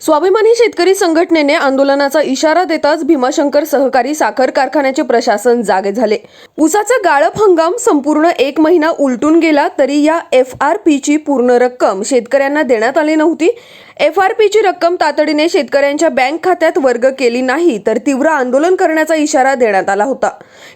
स्वाभिमानी शेतकरी संघटनेने आंदोलनाचा इशारा देताच भीमाशंकर सहकारी साखर कारखान्याचे प्रशासन जागे झाले. उसाचा गाळप हंगाम संपूर्ण एक महिना उलटून गेला तरी या एफ आर पीची पूर्ण रक्कम शेतकऱ्यांना देण्यात आली नव्हती. एफ आर पीची रक्कम तातडीने शेतकऱ्यांच्या बँक खात्यात वर्ग केली नाही तर तीव्र आंदोलन करण्याचा इशारा देण्यात आला होता.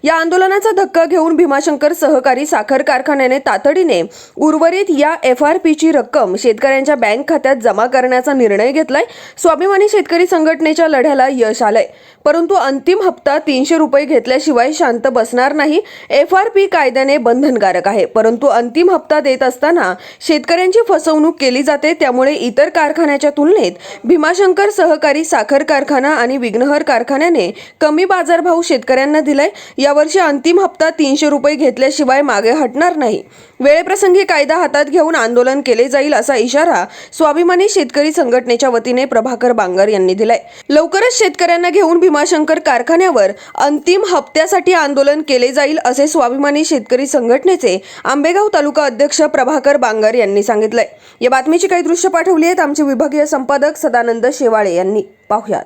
या आंदोलनाचा धक्का घेऊन भीमाशंकर सहकारी साखर कारखान्याने तातडीने उर्वरित या एफ आर पीची रक्कम शेतकऱ्यांच्या बँक खात्यात जमा करण्याचा निर्णय घेतलाय. स्वाभिमानी शेतकरी संघटनेच्या लढ्याला यश आलंय. परंतु अंतिम हप्ता तीनशे रुपये घेतल्याशिवाय शांत बसणार नाही एफ आर पी कायद्याने बंधनकारक आहे. परंतु अंतिम हप्ता देत असताना शेतकऱ्यांची फसवणूक केली जाते त्यामुळे इतर कारखान्याच्या तुलनेत भीमाशंकर सहकारी साखर कारखाना आणि विघ्नहर कारखान्याने कमी बाजारभाव शेतकऱ्यांना दिलाय. यावर्षी अंतिम हप्ता तीनशे रुपये घेतल्याशिवाय मागे हटणार नाही. वेळेप्रसंगी कायदा हातात घेऊन आंदोलन केले जाईल असा इशारा स्वाभिमानी शेतकरी संघटनेच्या वतीने प्रभाकर बांगर यांनी दिलाय. लवकरच शेतकऱ्यांना घेऊन भीमाशंकर कारखान्यावर अंतिम हप्त्यासाठी आंदोलन केले जाईल असे स्वाभिमानी शेतकरी संघटनेचे आंबेगाव तालुका अध्यक्ष प्रभाकर बांगर यांनी सांगितलंय. या बातमीची काही दृश्य पाठवली आहेत आमचे विभागीय संपादक सदानंद शेवाळे यांनी. पाहुयात.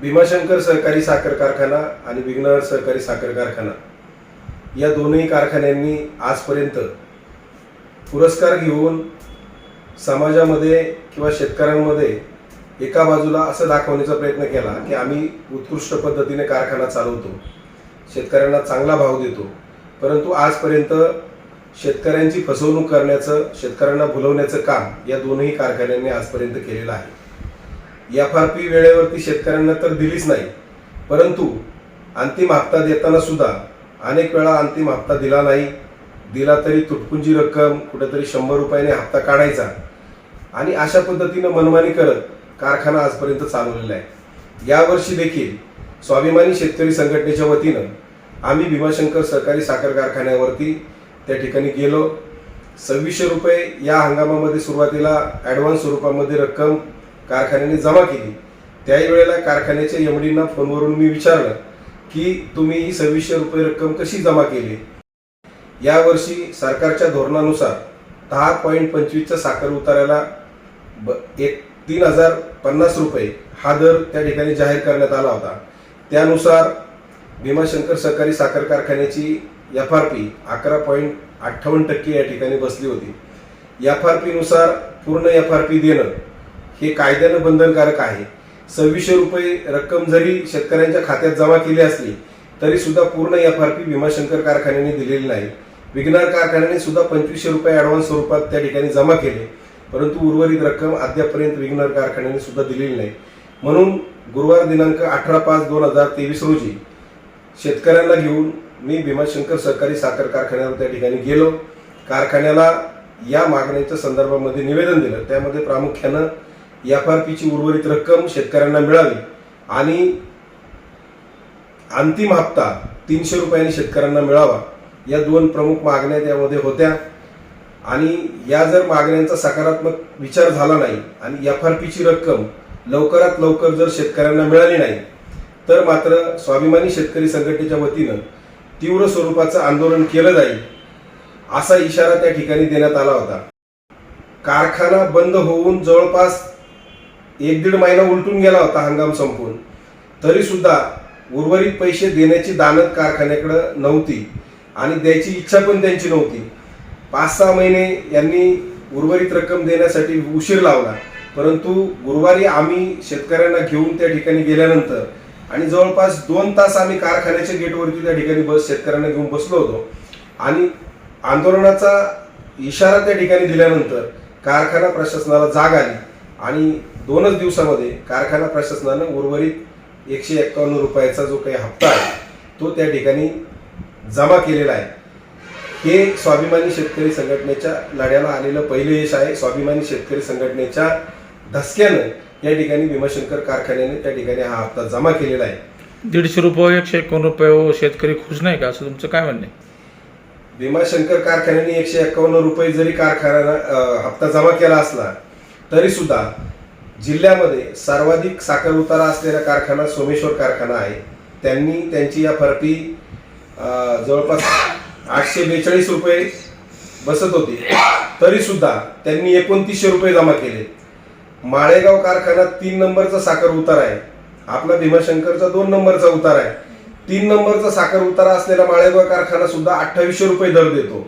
भीमाशंकर सहकारी साखर कारखाना आणि विघ्नहर सहकारी साखर कारखाना या दोन्ही कारखान्यांनी आजपर्यंत पुरस्कार घेऊन समाजामध्ये किंवा शेतकऱ्यांमध्ये एका बाजूला असं दाखवण्याचा प्रयत्न केला की आम्ही उत्कृष्ट पद्धतीने कारखाना चालवतो शेतकऱ्यांना चांगला भाव देतो. परंतु आजपर्यंत शेतकऱ्यांची फसवणूक करण्याचं शेतकऱ्यांना भुलवण्याचं काम या दोनही कारखान्यांनी आजपर्यंत केलेलं आहे. एफ आर पी वेळेवरती शेतकऱ्यांना तर दिलीच नाही परंतु अंतिम हप्ता देताना सुद्धा अनेक वेळा अंतिम हप्ता दिला नाही दिला तरी तुटपुंजी रक्कम कुठेतरी शंभर रुपयाने हप्ता काढायचा. आणि अशा पद्धतीनं मनमानी करत कारखाना आजपर्यंत चालवलेला आहे. यावर्षी देखील स्वाभिमानी शेतकरी संघटनेच्या वतीनं आम्ही भीमाशंकर सहकारी साखर कारखान्यावरती त्या ठिकाणी गेलो. सव्वीसशे रुपये या हंगामामध्ये सुरुवातीला ॲडव्हान्स स्वरूपामध्ये रक्कम कारखान्याने जमा केली. त्याही वेळेला कारखान्याच्या यमडींना फोनवरून मी विचारलं की तुम्ही ही सव्वीसशे रुपये रक्कम कशी जमा केली? यावर्षी सरकारच्या धोरणानुसार दहा पॉईंट पंचवीसच्या साखर उताराला ब एक तीन हजार पन्नास रुपये हा दर त्या ठिकाणी जाहीर करण्यात आला होता. त्यानुसार भीमाशंकर सहकारी साखर कारखान्याची एफ आर पी अकरा पॉईंट अठ्ठावन्न टक्के या ठिकाणी बसली होती. एफ आर पीनुसार पूर्ण एफ आर पी देणं हे कायद्यानं बंधनकारक आहे. सव्वीसशे रुपये रक्कम जरी शेतकऱ्यांच्या खात्यात जमा केली असली तरी सुद्धा पूर्ण एफ आर पी भीमाशंकर कारखान्याने दिलेली नाही. विघ्नार कारखान्याने सुद्धा पंचवीसशे रुपये ॲडव्हान्स स्वरूपात त्या ठिकाणी जमा केले. परंतु उर्वरित रक्कम अद्यापर्यंत विघ्नर कारखान्याने सुद्धा दिलेली नाही. म्हणून गुरुवार दिनांक अठरा पाच दोन हजार तेवीस रोजी शेतकऱ्यांना घेऊन मी भीमाशंकर सहकारी साखर कारखान्यावर त्या ठिकाणी गेलो. कारखान्याला या मागण्याच्या संदर्भामध्ये निवेदन दिलं. त्यामध्ये प्रामुख्यानं एफ आर पीची उर्वरित रक्कम शेतकऱ्यांना मिळावी आणि अंतिम हप्ता तीनशे रुपयांनी शेतकऱ्यांना मिळावा. या दोन प्रमुख मागण्या त्यामध्ये होत्या. आणि या जर मागण्यांचा सकारात्मक विचार झाला नाही आणि एफ आर पीची रक्कम लवकरात लवकर जर शेतकऱ्यांना मिळाली नाही तर मात्र स्वाभिमानी शेतकरी संघटनेच्या वतीनं तीव्र स्वरूपाचं आंदोलन केलं जाईल असा इशारा त्या ठिकाणी देण्यात आला होता. कारखाना बंद होऊन जवळपास एक दीड महिना उलटून गेला होता हंगाम संपून. तरी सुद्धा उर्वरित पैसे देण्याची दानत कारखान्याकडं नव्हती आणि द्यायची इच्छा पण त्यांची नव्हती. पाच सहा महिने यांनी उर्वरित रक्कम देण्यासाठी उशीर लावला. परंतु गुरुवारी आम्ही शेतकऱ्यांना घेऊन त्या ठिकाणी गेल्यानंतर आणि जवळपास दोन तास आम्ही कारखान्याच्या गेटवरती त्या ठिकाणी बस शेतकऱ्यांना घेऊन बसलो होतो. आणि आंदोलनाचा इशारा त्या ठिकाणी दिल्यानंतर कारखाना प्रशासनाला जाग आली आणि दोनच दिवसामध्ये कारखाना प्रशासनानं उर्वरित एकशे एक्कावन्न रुपयाचा जो काही हप्ता आहे तो त्या ठिकाणी जमा केलेला आहे. हे स्वाभिमानी शेतकरी संघटनेच्या लढ्याला आलेलं पहिलं यश आहे. स्वाभिमानी शेतकरी संघटनेच्या धसक्यानं या ठिकाणी भीमाशंकर कारखान्याने त्या ठिकाणी हा हप्ता जमा केलेला आहे. दीडशे रुपये एकशे एकोण रुपये हो, शेतकरी खुश नाही का? असं तुमचं काय म्हणणे भीमाशंकर कारखान्याने एकशे एक्कावन्न रुपये जरी कारखाना अं, हप्ता जमा केला असला तरी सुद्धा जिल्ह्यामध्ये सर्वाधिक साखर उतारा असलेला कारखाना सोमेश्वर कारखाना आहे. त्यांनी त्यांची या फरती जवळपास आठशे बेचाळीस रुपये बसत होते. तरी सुद्धा त्यांनी एकोणतीसशे रुपये जमा केले. माळेगाव कारखाना तीन नंबरचा साखर उतार आहे. आपला भीमाशंकरचा दोन नंबरचा उतार आहे. तीन नंबरचा साखर उतारा असलेला माळेगाव कारखाना सुद्धा अठ्ठावीसशे रुपये दर देतो.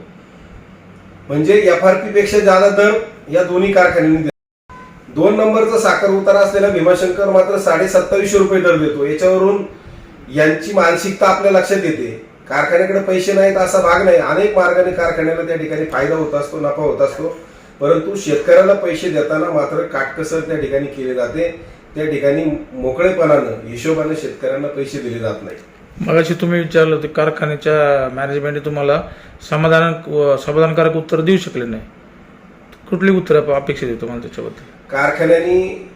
म्हणजे एफ आर पी पेक्षा जादा दर या दोन्ही कारखान्यांनी दोन नंबरचा साखर उतारा असलेला भीमाशंकर मात्र साडे सत्तावीसशे रुपये दर देतो. याच्यावरून यांची मानसिकता आपल्या लक्षात येते. कारखान्याकडे पैसे नाहीत असा भाग नाही. अनेक मार्गाने कारखान्याला त्या ठिकाणी फायदा होत असतो नफा होत असतो. परंतु शेतकऱ्याला पैसे देताना मात्र काटकसर त्या ठिकाणी केले जाते. त्या ठिकाणी मोकळेपणानं हिशोबाने शेतकऱ्यांना पैसे दिले जात नाही मगाशी तुम्ही विचारलं होतं कारखान्याच्या मॅनेजमेंटने तुम्हाला समाधान समाधानकारक उत्तर देऊ शकले नाही. कुठली उत्तर अपेक्षित आहे तुम्हाला त्याच्याबद्दल? कारखान्यानी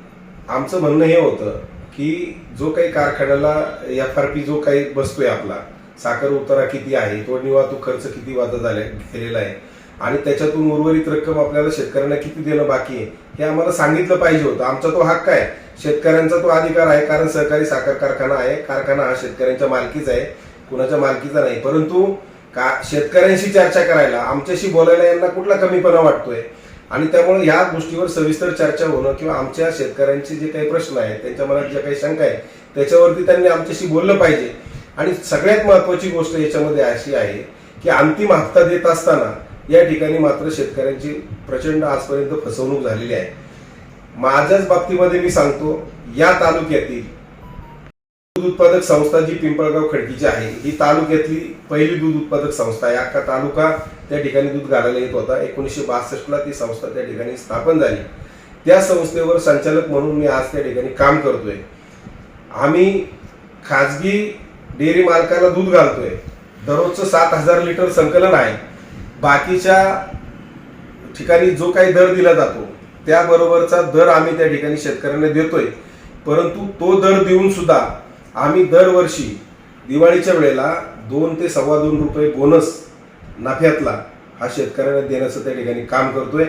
आमचं म्हणणं हे होतं की जो काही कारखान्याला एफ आर पी जो काही बसतोय आपला साखर उतारा किती आहे? तो वाहतूक खर्च किती वाजा झाला केलेला आहे? आणि त्याच्यातून उर्वरित रक्कम आपल्याला शेतकऱ्यांना किती देणं बाकी आहे? हे आम्हाला सांगितलं पाहिजे होतं. आमचा तो हक्क आहे. शेतकऱ्यांचा तो अधिकार आहे कारण सहकारी साखर कारखाना आहे. कारखाना हा शेतकऱ्यांच्या मालकीचा आहे. कुणाच्या मालकीचा नाही. परंतु का शेतकऱ्यांशी चर्चा करायला आमच्याशी बोलायला यांना कुठला कमीपणा वाटतोय? आणि त्यामुळे ह्या गोष्टीवर सविस्तर चर्चा होणं किंवा आमच्या शेतकऱ्यांचे जे काही प्रश्न आहेत त्यांच्या मनात ज्या काही शंका आहेत त्याच्यावरती त्यांनी आमच्याशी बोललं पाहिजे. आणि सगळ्यात महत्वाची गोष्ट याच्यामध्ये अशी आहे की अंतिम हप्ता देत असताना या ठिकाणी मात्र शेतकऱ्यांची प्रचंड आजपर्यंत फसवणूक झालेली आहे. माझ्याच बाबतीमध्ये मी सांगतो या तालुक्यातील दूध उत्पादक संस्था जी पिंपळगाव खडकीची आहे ही तालुक्यातली पहिली दूध उत्पादक संस्था आहे. अख्खा तालुका त्या ठिकाणी दूध घालायला येत होता. एकोणीसशे बासष्टला ती संस्था त्या ठिकाणी स्थापन झाली. त्या संस्थेवर संचालक म्हणून मी आज त्या ठिकाणी काम करतोय. आम्ही खाजगी डेअरी मालकाला दूध घालतोय. दररोजचं सात हजार लिटर संकलन आहे. बाकीच्या ठिकाणी जो काही दर दिला जातो त्याबरोबरचा दर आम्ही त्या ठिकाणी शेतकऱ्यांना देतोय. परंतु तो दर देऊन सुद्धा आम्ही दरवर्षी दिवाळीच्या वेळेला दोन ते सव्वा दोन रुपये बोनस नफ्यातला हा शेतकऱ्यांना देण्याचं त्या ठिकाणी काम करतोय.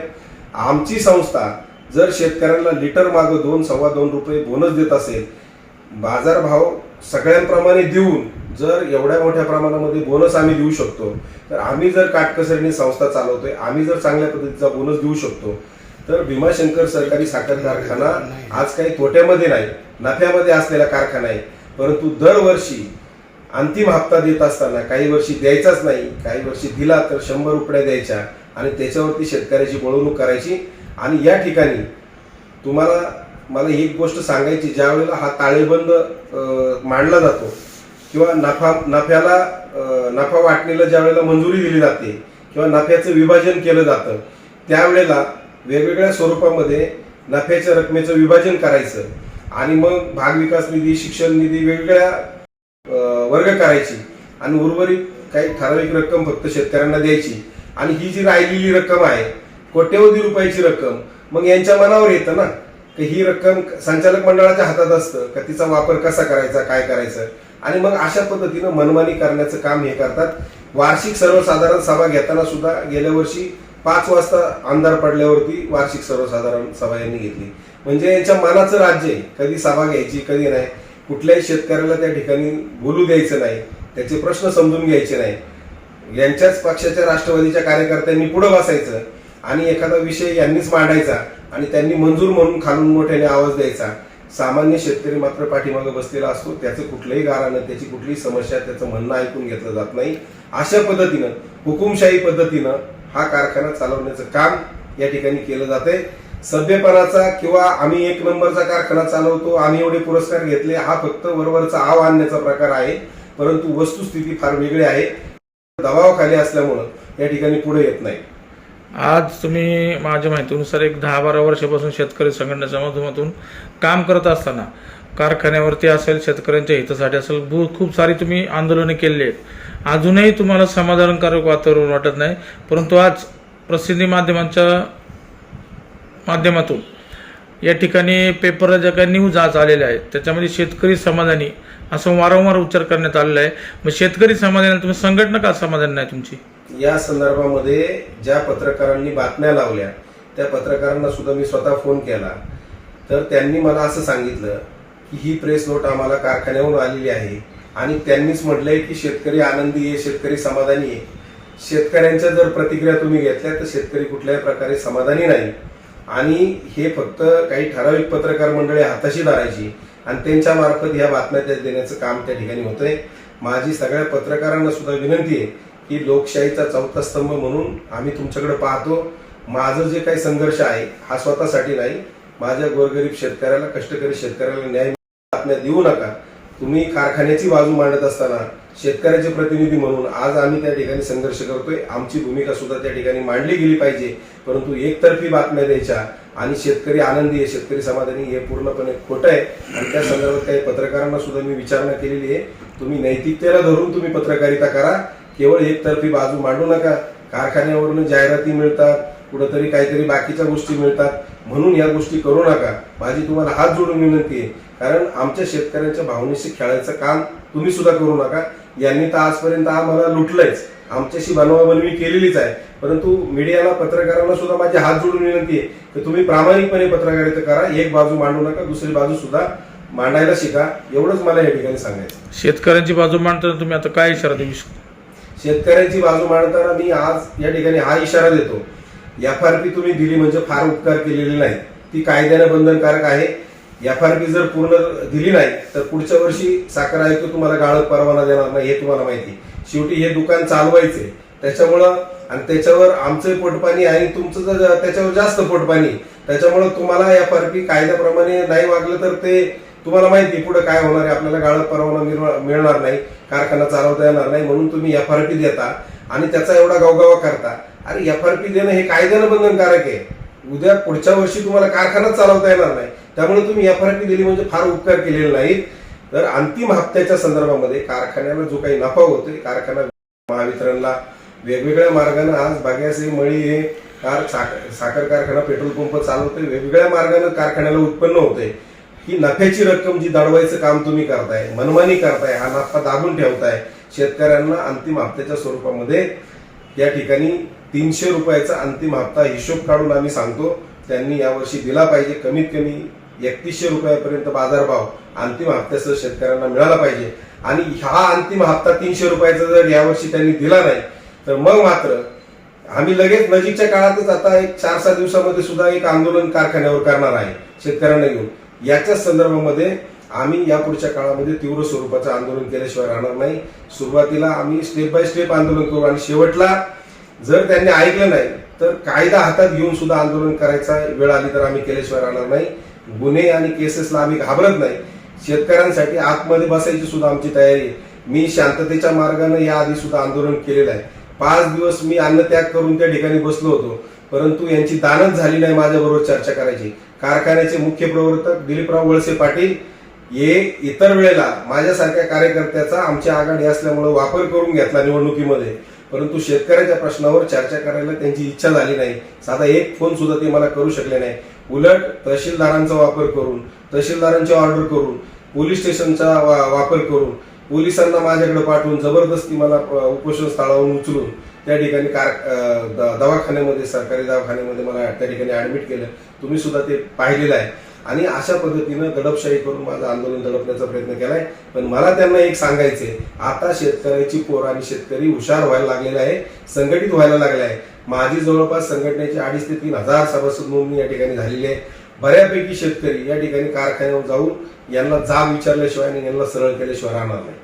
आमची संस्था जर शेतकऱ्यांना लिटर मागं दोन सव्वा दोन रुपये बोनस देत असेल बाजारभाव सगळ्यांप्रमाणे देऊन जर एवढ्या मोठ्या प्रमाणामध्ये बोनस आम्ही देऊ शकतो तर आम्ही जर काटकसरीने संस्था चालवतोय आम्ही जर चांगल्या पद्धतीचा बोनस देऊ शकतो तर भीमाशंकर सहकारी साखर कारखाना आज काही तोट्यामध्ये नाही नफ्यामध्ये असलेला कारखाना आहे. परंतु दरवर्षी अंतिम हप्ता देत असताना काही वर्षी द्यायचाच नाही काही वर्षी दिला तर शंभर रुपये द्यायच्या आणि त्याच्यावरती शेतकऱ्याची बळवणूक करायची. आणि या ठिकाणी तुम्हाला मला ही गोष्ट सांगायची ज्या वेळेला हा ताळेबंद मांडला जातो किंवा नफा नफ्याला नफा वाटणीला ज्या वेळेला मंजुरी दिली जाते किंवा नफ्याचं विभाजन केलं जातं त्यावेळेला वेगवेगळ्या स्वरूपामध्ये नफ्याच्या रकमेचं विभाजन करायचं आणि मग भाग विकास निधी शिक्षण निधी वेगवेगळ्या वर्ग करायची आणि उर्वरित काही ठराविक रक्कम फक्त शेतकऱ्यांना द्यायची आणि ही जी राहिलेली रक्कम आहे कोट्यवधी रुपयाची रक्कम मग यांच्या मनावर येतं ना. की ही रक्कम संचालक मंडळाच्या हातात असतं का तिचा वापर कसा करायचा काय करायचं? आणि मग अशा पद्धतीनं मनमानी करण्याचं काम हे करतात. वार्षिक सर्वसाधारण सभा घेताना सुद्धा गेल्या वर्षी पाच वाजता अंधार पडल्यावरती वार्षिक सर्वसाधारण सभा यांनी घेतली. म्हणजे यांच्या मनाचं राज्य आहे. कधी सभा घ्यायची कधी नाही. कुठल्याही शेतकऱ्याला त्या ठिकाणी बोलू द्यायचं नाही. त्याचे प्रश्न समजून घ्यायचे नाही. यांच्याच पक्षाच्या राष्ट्रवादीच्या कार्यकर्त्यांनी पुढं बसायचं. आणि एखादा विषय यांनीच मांडायचा. आणि त्यांनी मंजूर म्हणून खालून मोठ्याने आवाज द्यायचा. सामान्य शेतकरी मात्र पाठीमागे बसलेला असतो. त्याचं कुठलंही गारानं त्याची कुठलीही समस्या त्याचं म्हणणं ऐकून घेतलं जात नाही. अशा पद्धतीनं हुकुमशाही पद्धतीनं हा कारखाना चालवण्याचं काम या ठिकाणी केलं जातंय. सभ्यपणाचा किंवा आम्ही एक नंबरचा कारखाना चालवतो आम्ही एवढे पुरस्कार घेतले हा फक्त वरवरचा आव आणण्याचा प्रकार आहे. परंतु वस्तुस्थिती फार वेगळी आहे. दबावाखाली असल्यामुळं या ठिकाणी पुढे येत नाही. आज तुम्ही माझ्या माहितीनुसार एक दहा बारा वर्षापासून शेतकरी संघटनेच्या माध्यमातून काम करत असताना कारखान्यावरती असेल शेतकऱ्यांच्या हितासाठी असेल भू खूप सारी तुम्ही आंदोलने केलेली आहेत. अजूनही तुम्हाला समाधानकारक वातावरण वाटत नाही परंतु आज प्रसिद्धी माध्यमांच्या माध्यमातून या ठिकाणी पेपरला ज्या काही न्यूज आज आलेल्या आहेत. त्याच्यामध्ये शेतकरी समाधानी असं वारंवार उच्चार करण्यात आलेला आहे. मग शेतकरी समाधानी तुम्ही संघटना का समाधान नाही तुमची? या संदर्भामध्ये ज्या पत्रकारांनी बातम्या लावल्या त्या पत्रकारांना सुद्धा मी स्वतः फोन केला. तर त्यांनी मला असं सांगितलं की ही प्रेस नोट आम्हाला कारखान्याहून आलेली आहे आणि त्यांनीच म्हटलंय की शेतकरी आनंदी आहे शेतकरी समाधानी आहे. शेतकऱ्यांच्या जर प्रतिक्रिया तुम्ही घेतल्या तर शेतकरी कुठल्याही प्रकारे समाधानी नाही. आणि हे फक्त काही ठराविक पत्रकार मंडळी हाताशी धरायची आणि त्यांच्या मार्फत ह्या बातम्या देण्याचं काम त्या ठिकाणी होतंय. माझी सगळ्या पत्रकारांना सुद्धा विनंती आहे की लोकशाहीचा चौथा स्तंभ म्हणून आम्ही तुमच्याकडे पाहतो. माझं जे काही संघर्ष आहे हा स्वतःसाठी नाही. माझ्या गोरगरीब शेतकऱ्याला कष्टकरी शेतकऱ्याला न्याय बातम्या देऊ नका. तुम्ही कारखान्याची बाजू मांडत असताना शेतकऱ्याचे प्रतिनिधी म्हणून आज आम्ही त्या ठिकाणी संघर्ष करतोय. आमची भूमिका सुद्धा त्या ठिकाणी मांडली गेली पाहिजे. परंतु एकतर्फी बातम्या द्यायच्या आणि शेतकरी आनंदी आहे शेतकरी समाधानी हे पूर्णपणे खोटं आहे. आणि त्या संदर्भात काही पत्रकारांना सुद्धा मी विचारणा केलेली आहे. तुम्ही नैतिकतेला धरून तुम्ही पत्रकारिता करा. केवळ एकतर्फी बाजू मांडू नका. कारखान्यावरून जाहिराती मिळतात कुठंतरी काहीतरी बाकीच्या गोष्टी मिळतात. म्हणून या गोष्टी करू नका. माझी तुम्हाला हात जोडून विनंती आहे. कारण आमच्या शेतकऱ्यांच्या भावनेशी खेळायचं काम तुम्ही सुद्धा करू नका. यांनी तर आजपर्यंत आम्हाला लुटलंयच. आमच्याशी बनवाबनवी केलेलीच आहे. परंतु मीडियाला पत्रकारांना सुद्धा माझी हात जोडून विनंती आहे की तुम्ही प्रामाणिकपणे पत्रकारिता करा. एक बाजू मांडू नका दुसरी बाजू सुद्धा मांडायला शिका. एवढंच मला या ठिकाणी सांगायचं शेतकऱ्यांची बाजू मांडताना तुम्ही आता काय इशारा देऊ शकता? शेतकऱ्यांची बाजू मांडताना मी आज या ठिकाणी हा इशारा देतो. एफ आर पी तुम्ही दिली म्हणजे फार उपकार केलेले नाही ती कायद्याने बंधनकारक आहे. एफ आर पी जर पूर्ण दिली नाही तर पुढच्या वर्षी साखर आयुक्त तुम्हाला गाळप परवाना देणार नाही हे तुम्हाला माहिती शेवटी हे दुकान चालवायचे त्याच्यामुळं आणि त्याच्यावर आमचं पोटपाणी आणि तुमचं जर त्याच्यावर जास्त पोटपाणी त्याच्यामुळं तुम्हाला एफ आर पी कायद्याप्रमाणे नाही वागलं तर ते तुम्हाला माहिती पुढे काय होणार आहे आपल्याला गाळप परवाना मिळवा- मिळणार नाही कारखाना चालवता येणार नाही म्हणून तुम्ही एफ आर पी देता आणि त्याचा एवढा गवगावा करता. अरे एफ आर पी देणं हे कायद्यानं बंधनकारक आहे. उद्या पुढच्या वर्षी तुम्हाला कारखानाच चालवता येणार नाही. त्यामुळे तुम्ही एफ आर पी दिली म्हणजे फार उपकार केलेले नाहीत. तर अंतिम हप्त्याच्या संदर्भामध्ये कारखान्याला जो काही नफा होतोय कारखाना महावितरणला वेगवेगळ्या मार्गाने आज बाग्याचे मळी हे कार साखर साखर कारखाना पेट्रोल पंप चालवतोय वेगवेगळ्या मार्गाने कारखान्याला उत्पन्न होतंय. ही नफ्याची रक्कम जी दडवायचं काम तुम्ही करताय मनमानी करताय हा नफा दाबून ठेवताय शेतकऱ्यांना अंतिम हप्त्याच्या स्वरूपामध्ये या ठिकाणी तीनशे रुपयाचा अंतिम हप्ता हिशोब काढून आम्ही सांगतो. त्यांनी यावर्षी दिला पाहिजे कमीत कमी एकतीसशे रुपयापर्यंत बाजारभाव अंतिम हप्त्यासह शेतकऱ्यांना मिळाला पाहिजे. आणि हा अंतिम हप्ता तीनशे रुपयाचा जर यावर्षी त्यांनी दिला नाही तर मग मात्र आम्ही लगेच नजीकच्या काळातच आता एक चार सहा दिवसामध्ये सुद्धा एक आंदोलन कारखान्यावर करणार आहे शेतकऱ्यांना घेऊन. याच्याच संदर्भामध्ये आम्ही यापुढच्या काळामध्ये तीव्र स्वरूपाचं आंदोलन केल्याशिवाय राहणार नाही. सुरुवातीला आम्ही स्टेप बाय स्टेप आंदोलन करू आणि शेवटला जर त्यांनी ऐकलं नाही तर कायदा हातात घेऊन सुद्धा आंदोलन करायचा वेळ आली तर आम्ही केल्याशिवाय राहणार नाही. गुन्हे आणि केसेसला आम्ही घाबरत नाही. शेतकऱ्यांसाठी आतमध्ये बसायची सुद्धा आमची तयारी मी शांततेच्या मार्गाने याआधी सुद्धा आंदोलन केलेलं आहे. पाच दिवस मी अन्नत्याग करून त्या ठिकाणी बसलो होतो परंतु यांची दानच झाली नाही माझ्याबरोबर चर्चा करायची. कारखान्याचे मुख्य प्रवर्तक दिलीपराव वळसे पाटील हे इतर वेळेला माझ्यासारख्या कार्यकर्त्याचा आमच्या आघाडी असल्यामुळे वापर करून घेतला निवडणुकीमध्ये. परंतु शेतकऱ्याच्या प्रश्नावर चर्चा करायला त्यांची इच्छा झाली नाही. साधा एक फोन सुद्धा ते मला करू शकले नाही. उलट तहसीलदारांचा वापर करून तहसीलदारांची ऑर्डर करून पोलीस स्टेशनचा वा- वापर करून पोलिसांना माझ्याकडे पाठवून जबरदस्ती मला उपोषण स्थळावरून उचलून त्या ठिकाणी कार द- दवाखान्यामध्ये सरकारी दवाखान्यामध्ये मला त्या ठिकाणी ऍडमिट केलं. तुम्ही सुद्धा ते पाहिलेलं आहे. आणि अशा पद्धतीनं दडपशाही करून माझं आंदोलन दडपण्याचा प्रयत्न केलाय. पण मला त्यांना एक सांगायचंय आता शेतकऱ्याची पोर आणि शेतकरी हुशार व्हायला लागलेला आहे संघटित व्हायला लागला आहे. माझी जवळपास संघटनेची अडीच ते तीन हजार सभासद नोंदणी या ठिकाणी झालेली आहे. बऱ्यापैकी शेतकरी या ठिकाणी कारखान्यावर जाऊन यांना जाब विचारल्याशिवाय आणि यांना सरळ केल्याशिवाय राहणार नाही.